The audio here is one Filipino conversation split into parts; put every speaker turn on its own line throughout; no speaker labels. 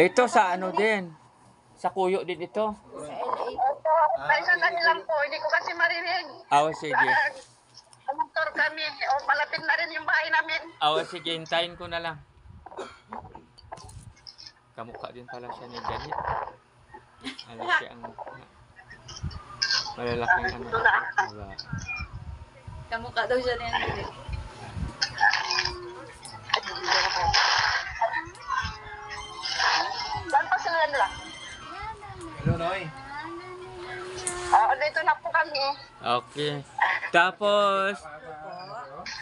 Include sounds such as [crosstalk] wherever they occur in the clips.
Ito sa ano din. Sa kuyo din ito.
Sa LA po.
Ay, sa kanilang po, hindi ko kasi marinig.
Aw, sige.
Motor kami, o malapit na rin yung bahay namin.
Aw, sige. Hintayin ko na lang. Kamukha din pala siya ni Janet. Ano siya ang... Malalaking ano. Diba?
Kamukha daw siya niyan. Dili.
Okay. Tapos,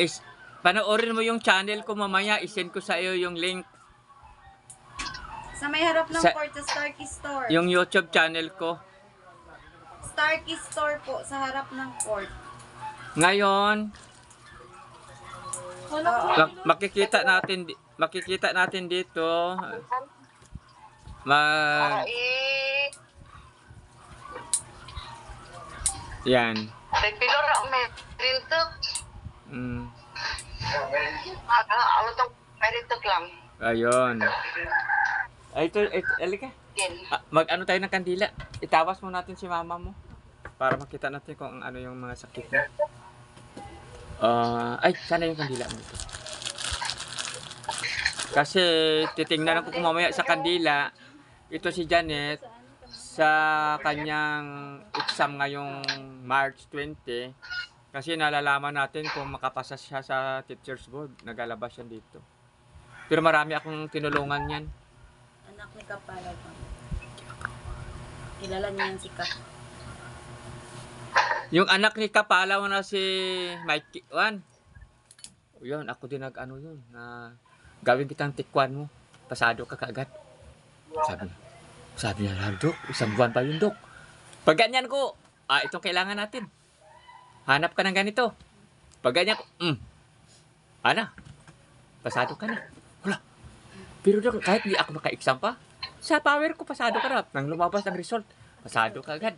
is, panoorin mo yung channel ko mamaya. Isend ko sa iyo yung link.
Sa may harap ng
Sa-
court sa Starkey Store.
Yung YouTube channel ko.
Starkey Store po sa harap ng court.
Ngayon, mak- makikita natin di- makikita natin dito mag yan.
May pilor na may rintok.
Mm,
Ah, ah, ano tong may rintok lang.
ayun. Ay, ito, ito, alika. Ah, mag ano tayo ng kandila. Itawas mo natin si mama mo para makita natin kung ano yung mga sakit mo. Ah, ay, sana yung kandila mo ito. Kasi titingnan ko kung mamaya sa kandila, ito si Janet sa kanyang exam ngayong March 20 kasi nalalaman natin kung makapasa siya sa teacher's board. Nagalabas siya dito. Pero marami akong tinulungan yan.
Anak ni Kapalaw pa. Kilala niya yan si Kap.
Yung anak ni Kapalaw na si Mikey Juan. Yun, ako din nag-ano yun, na gawin kitang tikwan mo. Pasado ka kaagad. Sabi sabi niya, "Lalo, Dok, isang buwan pa yun, Dok. Pag ganyan ko, ah, itong kailangan natin. Hanap ka ng ganito. Pag ganyan ko, mm, ana, pasado ka na. Wala. Pero Dok, kahit di ako naka-exam pa, sa power ko, pasado ka na. Nang lumabas ng result, pasado ka agad.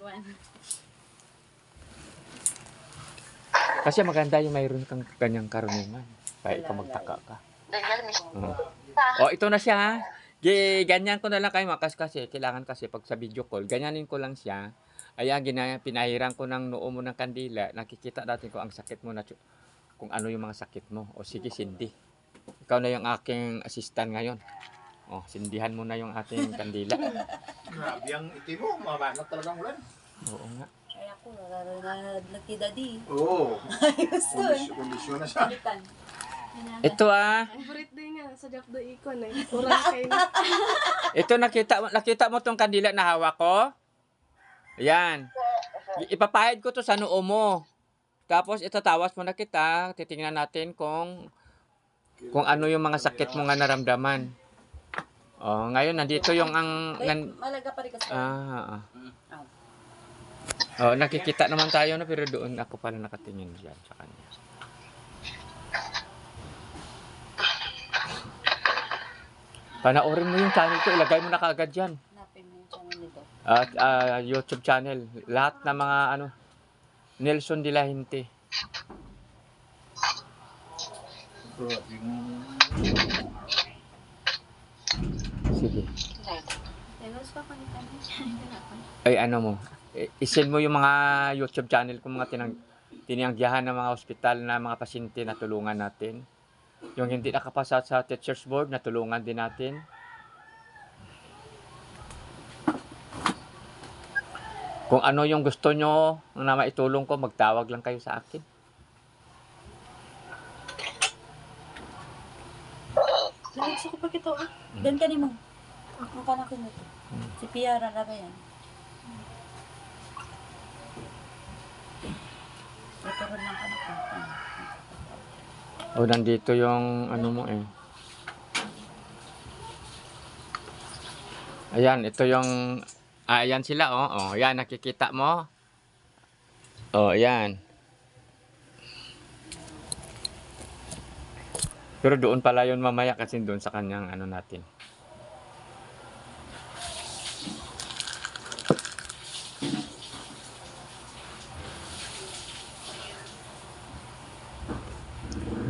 Kasi maganda yung mayroon kang ganyang karunungan. Kaya ikaw magtaka ka. Oo. Oh, ito na siya ha. Gi- ganyan ko na lang kayo makas kasi kailangan kasi pag sa video call, ganyanin ko lang siya. Ayan, gina, pinahiran ko ng noo mo ng kandila. Nakikita natin kung ang sakit mo na kung ano yung mga sakit mo. O sige, Cindy. Ikaw na yung aking assistant ngayon. O, sindihan mo na yung ating [laughs] kandila.
Grabe ang itim mo. Mabanat talagang ulan.
Oo nga.
Ay ako, nagkidadi.
Oo. [laughs]
Ayos dun.
Kondisyon, kondisyon na siya.
Ito ah.
Favorite day nga sa Jack the Icon eh. Urangkay na. [laughs]
Ito nakita mo nakita mo tong kandila na hawak ko? Ayan. Ipapahid ko to sa noo mo. Tapos itatawas mo na kita, titingnan natin kung kung ano yung mga sakit mo nga naramdaman. Oh, ngayon nandito yung ang nan,
malaga pa rin kasi.
ah, ah. Oh, nakikita naman tayo na pero doon ako pala nakatingin diyan sa kanya. Panoorin mo yung channel ko, ilagay mo na kaagad yan.
Hanapin mo yung channel nito.
at ah, YouTube channel. Lahat ng mga ano Nelson de la Hinte. Sige. Ay ano mo. I-send mo yung mga YouTube channel ko mga tinang tinanggihan ng mga ospital na mga pasyente na tulungan natin. Yung hindi nakapasa sa teachers board na tulungan din natin. Kung ano yung gusto nyo na maitulong ko, magtawag lang kayo sa akin.
Gusto ko pa kito. Dan ka ni mo. Ang kanak ko nito. Si Piara na ba yan? Rin lang kanak ko.
O nandito yung ano mo eh. Ayan, ito yung ah, ayan sila oh. Oh, ayan nakikita mo. Oh, ayan. Pero doon pala yun mamaya kasi doon sa kanyang ano natin.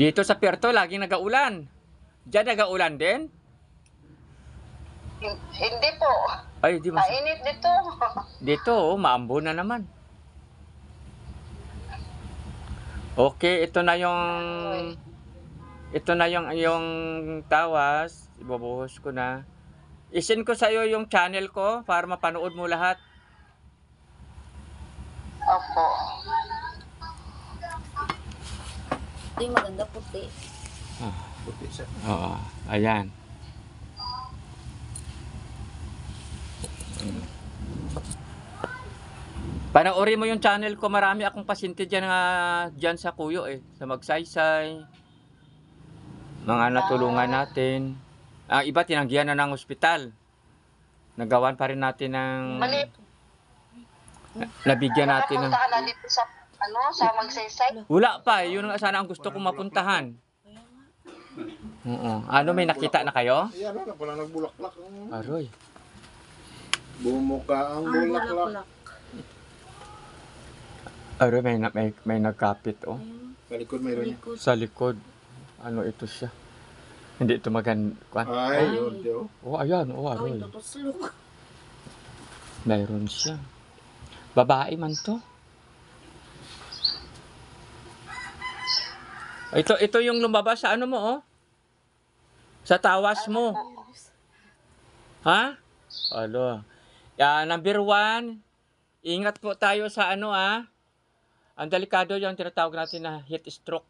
Dito sa Puerto, laging nagaulan. Diyan nagaulan din?
Hin- Hindi po.
Ay, di mas...
Mainit dito. [laughs]
Dito, oh, maambo na naman. Okay, ito na yung... Ito na yung, yung tawas. Ibubuhos ko na. Isin ko sa'yo yung channel ko para mapanood mo lahat.
Opo.
Ito yung maganda puti.
Puti siya.
Oo, ayan. Panoorin mo yung channel ko, marami akong pasyente dyan, nga, dyan sa Kuyo eh, sa Magsaysay. Mga natulungan natin. Ang iba tinanggihan na ng ospital. Nagawan pa rin natin ng...
Mali.
Nabigyan natin ng...
Na dito sa, ano, sa magsaysay.
Wala pa, eh. yun nga sana ang gusto kong mapuntahan. Oo. Ano, may nakita na kayo?
Ayan, ano, pala nagbulaklak.
Aroy.
Bumuka ang
Ang
bulaklak.
bulaklak.
Aroy, may, na- may, may nagkapit, oh.
Ayun,
Sa likod mayroon niya.
likod.
Sa likod. Ano ito siya? Hindi ito magan...
Ay,
Ay.
yun, Diyo.
Oh, ayan. Oh, aroy.
yung tutuslok.
Mayroon siya. Babae man to. Ito, ito yung lumabas sa ano mo, oh. Sa tawas mo. Ha? Alo. Yeah, number one, ingat po tayo sa ano, ah. Ang delikado yung tinatawag natin na heat stroke.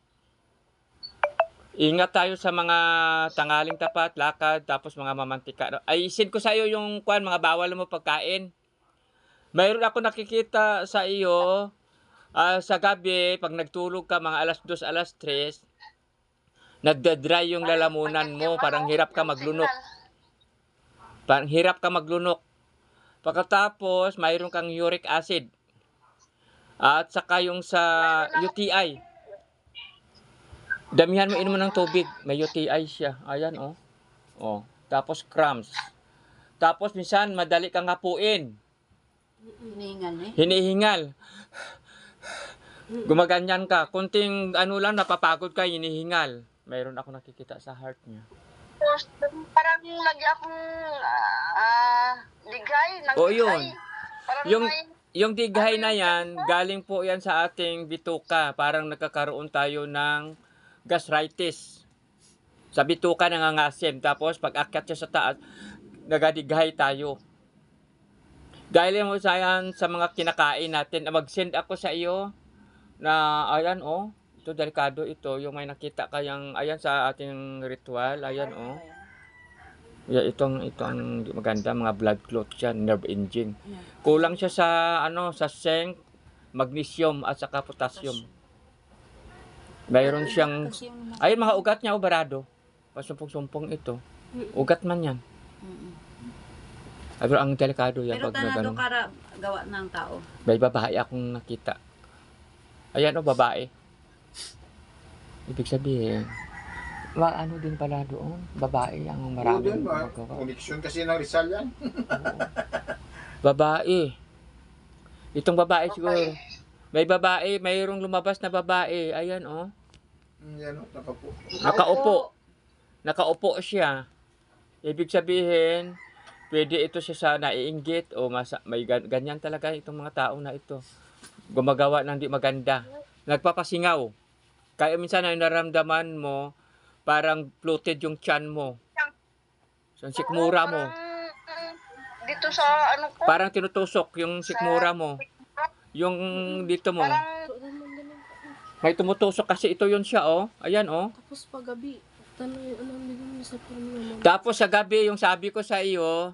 Ingat tayo sa mga tangaling tapat, lakad, tapos mga mamantika. Ay, isin ko sa iyo yung kwan, mga bawal mo pagkain. Mayroon ako nakikita sa iyo ah, sa gabi, pag nagtulog ka mga alas 2, alas 3, nagda-dry yung lalamunan mo, parang hirap ka maglunok. Parang hirap ka maglunok. Pagkatapos, mayroon kang uric acid. At saka yung sa UTI. Damihan mo inuman ng tubig. May UTI siya. Ayan, oh. Oh. Tapos cramps. Tapos minsan, madali kang hapuin.
Hiningan eh.
Hinihingal. Gumaganyan ka. Kunting ano lang, napapagod ka, hinihingal. Mayroon ako nakikita sa heart niya.
Tapos, parang lagi akong ah, ligay. Nang
Oo, yun.
Parang
Yung-
may,
Yung dighay na yan, galing po yan sa ating bituka. Parang nagkakaroon tayo ng gastritis. Sa bituka nangangasim. Tapos pag akyat siya sa taas, nagadighay tayo. Dahil mo sa yan sa mga kinakain natin, mag-send ako sa iyo na ayan oh, ito delikado ito, yung may nakita kayang ayan sa ating ritual, ayan oh. Yeah, itong itong maganda mga blood clot yan, nerve engine. Kulang siya sa ano, sa zinc, magnesium at saka potassium. Mayroon siyang
Kasi yung...
ay mga ugat niya obarado. Pasumpong-sumpong ito. Ugat man yan.
Mm-mm.
Pero ang delikado yan
Pero
pag
tanado kara gawa ng tao.
May babae akong nakita. Ayan o, babae. Ibig sabihin, ma ano din pala doon, babae ang
Oo,
maraming
din ba?
gumagawa.
Connection kasi ng Rizal yan.
Babae. Itong babae siguro. May babae, mayroong lumabas na babae. Ayan oh.
Mm, Yan, o, nakapo.
Nakaupo. Nakaupo siya. Ibig sabihin, pwede ito siya sa naiinggit o masa, may gan- ganyan talaga itong mga tao na ito. Gumagawa ng di maganda. Nagpapasingaw. Kaya minsan ay naramdaman mo, parang floated yung chan mo. Sa sikmura mo.
parang, dito sa ano ko,
Parang tinutusok yung sikmura mo. Yung dito mo. May tumutusok kasi ito yun siya, oh. Ayan, oh.
Tapos yung mo.
Tapos sa gabi, yung sabi ko sa iyo,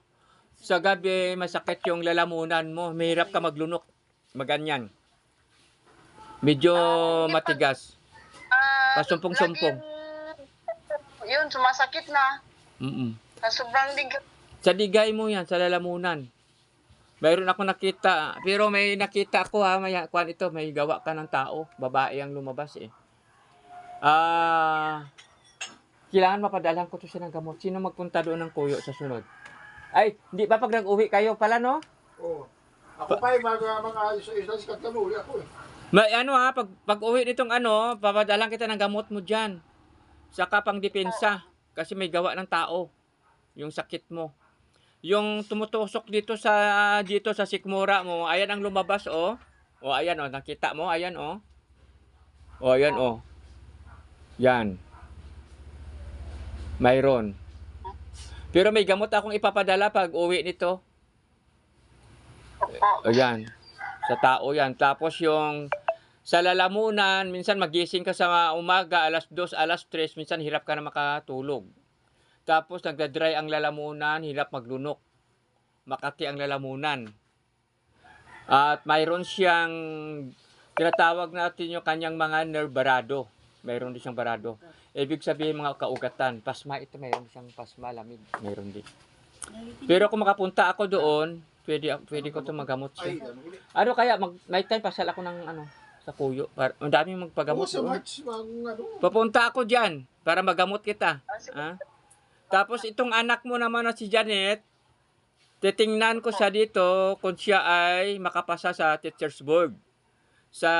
sa gabi, masakit yung lalamunan mo. Mahirap ka maglunok. Maganyan. Medyo matigas.
Ah,
Pasumpong-sumpong.
Yun, sumasakit na.
Mm-mm.
Sa sobrang ligat.
Sa digay mo yan, sa lalamunan. Mayroon ako nakita, pero may nakita ako ha, may kwan ito, may gawa ka ng tao, babae ang lumabas eh. Ah, kailangan mapadalhan ko to siya ng gamot. Sino magpunta doon ng kuyo sa sunod? Ay, hindi ba pag nag-uwi kayo pala no?
Oo. Ako pa eh, mag, mga isa-isa sikat ka mo, uli ako eh.
May ano ha, pag, pag uwi nitong ano, papadalan kita ng gamot mo dyan. Saka pang depensa. Kasi may gawa ng tao. Yung sakit mo. Yung tumutusok dito sa dito sa sikmura mo, ayan ang lumabas oh. O ayan oh, nakita mo, ayan oh. O ayan oh. Yan. Mayroon. Pero may gamot akong ipapadala pag uwi nito. Ayan. Sa tao yan. Tapos yung sa lalamunan, minsan magising ka sa umaga, alas 2, alas 3, minsan hirap ka na makatulog. Tapos nagda-dry ang lalamunan, hirap maglunok. Makati ang lalamunan. At mayroon siyang tinatawag natin yung kanyang mga nerve barado. Mayroon din siyang barado. Ibig sabihin mga kaugatan. Pasma ito, mayroon siyang pasma, lamig. Mayroon din. Pero kung makapunta ako doon, pwede, pwede ko ito magamot siya.
ano.
Ano kaya, mag, night time, pasal ako ng ano, sa kuyo. Para, ang dami
Oo,
magpagamot
sa
doon.
March, mag, ano.
Papunta ako dyan, para magamot kita.
Ah.
Ha? Tapos itong anak mo naman na si Janet, titingnan ko siya dito kung siya ay makapasa sa teacher's board. Sa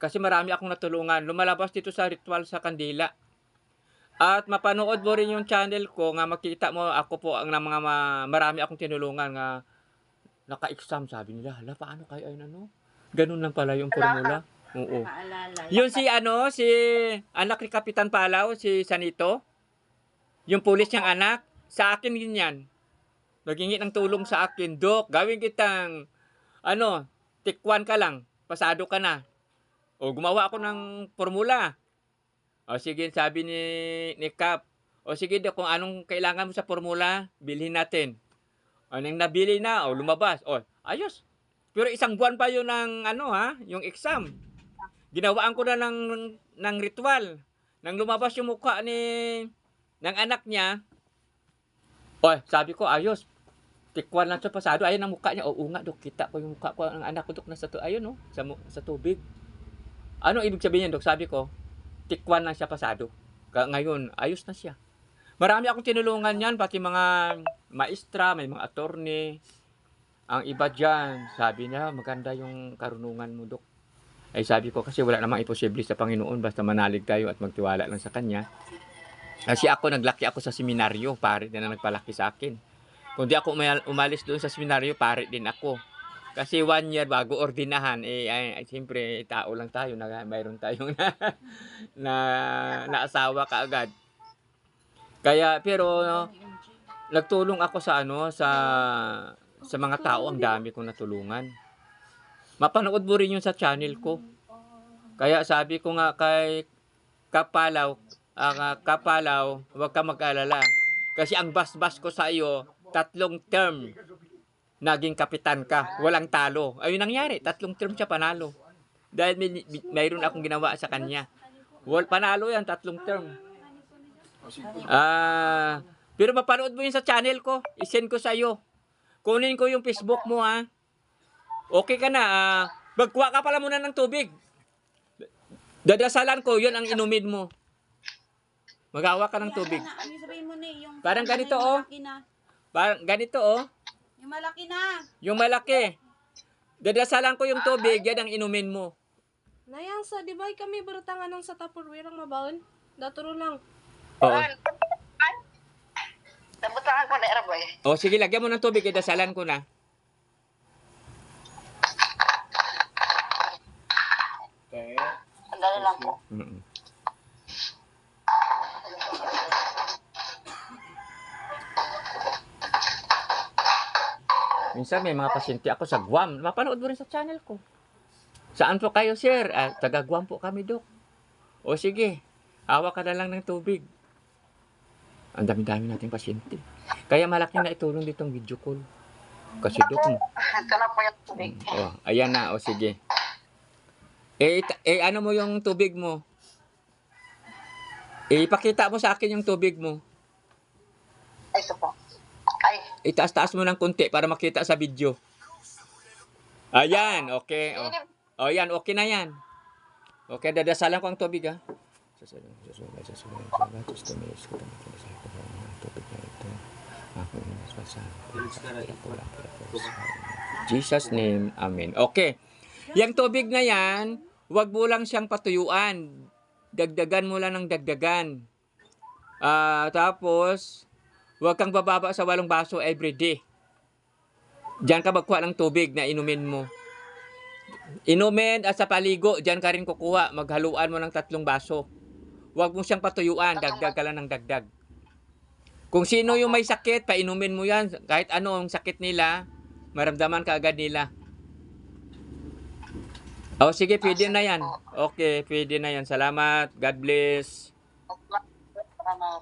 kasi marami akong natulungan. Lumalabas dito sa ritual sa Kandila. At mapanood mo rin yung channel ko nga makita mo ako po ang mga ma- marami akong tinulungan nga naka-exam sabi nila. Hala, paano kayo ay ano? Ganun lang pala yung formula. Oo.
Paalala.
Yun si ano, si anak ni Kapitan Palaw, si Sanito. Yung pulis niyang anak, sa akin din yan. Naghingi ng tulong sa akin, Dok, gawin kitang, ano, tikwan ka lang, pasado ka na. O gumawa ako ng formula. O sige, sabi ni, ni Kap, o sige, Dok, kung anong kailangan mo sa formula, bilhin natin. O nang nabili na, o lumabas, o ayos. Pero isang buwan pa yun ng, ano ha, yung exam ginawaan ko na ng, ng ritual. Nang lumabas yung mukha ni ng anak niya, Oy, sabi ko, ayos. Tikwan lang sa pasado. Ayun ang mukha niya. Oo nga, dok. Kita ko yung mukha ko. Ang anak ko, dok, nasa Ayun, no? Sa, sa tubig. Ano ibig sabihin dok? Sabi ko, tikwan lang siya pasado. Ngayon, ayos na siya. Marami akong tinulungan yan, pati mga maestra, may mga attorney. Ang iba dyan, sabi niya, maganda yung karunungan mo, dok. Ay sabi ko kasi wala namang imposible sa Panginoon basta manalig tayo at magtiwala lang sa Kanya. Kasi ako naglaki ako sa seminaryo, pare din na nagpalaki sa akin. Kung di ako umal- umalis doon sa seminaryo, pare din ako. Kasi one year bago ordinahan, eh, ay, ay, siyempre, tao lang tayo, na, mayroon tayong [laughs] na, na, naasawa kaagad. Kaya, pero, no, nagtulong ako sa ano, sa, sa mga tao, ang dami kong natulungan. Mapanood mo rin yung sa channel ko. Kaya sabi ko nga kay Kapalaw, ang Kapalaw, huwag ka mag-alala. Kasi ang bas-bas ko sa iyo, tatlong term naging kapitan ka. Walang talo. Ayun nangyari, tatlong term siya panalo. Dahil may, may- mayroon akong ginawa sa kanya. Wal panalo yan, tatlong term. Ah, pero mapanood mo yun sa channel ko. I-send ko sa iyo. Kunin ko yung Facebook mo ha. Okay ka na. Ah, magkuha ka pala muna ng tubig. Dadasalan ko, yun ang inumin mo. Magawa ka ng tubig.
Yan na, ano sabihin mo na yung
Parang ganito, oh. Parang ganito oh.
Yung malaki na.
Yung malaki. Dadasalan ko yung tubig, yan ang inumin mo.
Nayang sa, di ba kami barutangan ng sa Tupperware ang mabaon? Daturo lang.
Oo.
Nabutangan ko na eraboy.
O sige, lagyan mo ng tubig, dadasalan ko na.
Okay.
Sandali lang po.
Mm-mm. Minsan may mga pasyente ako sa Guam. Mapanood mo rin sa channel ko. Saan po kayo, sir? Ah, taga Guam po kami, Dok. O sige, awa ka na lang ng tubig. Ang dami-dami nating pasyente. Kaya malaking na itulong ditong video call. Kasi, Dok, mo. [laughs]
Ito na po yung tubig.
Oh, ayan na, o sige. Eh, eh, ano mo yung tubig mo? Eh, ipakita mo sa akin yung tubig mo.
Ay, ito po. Ay,
Itaas-taas mo ng konti para makita sa video. Ayan, okay. Oh, oh yan, okay na yan. Okay, dadasalan ko ang tubig, ha? Sasalan, sasalan, sasalan, sasalan, sasalan, sasalan, sasalan, ang tubig na ito. Ako yung nasasalan. Jesus name, Amen. Okay. Yang tubig na yan, wag mo lang siyang patuyuan. Dagdagan mo lang ng dagdagan. Ah, tapos, huwag kang bababa sa walong baso everyday. Diyan ka magkuha ng tubig na inumin mo. Inumin at sa paligo, diyan ka rin kukuha. Maghaluan mo ng tatlong baso. Huwag mo siyang patuyuan, dagdag ka lang ng dagdag. Kung sino yung may sakit, painumin mo yan. Kahit ano ang sakit nila, maramdaman ka agad nila. O oh, sige, pwede na yan. Okay, pwede na yan. Salamat. God bless. Salamat.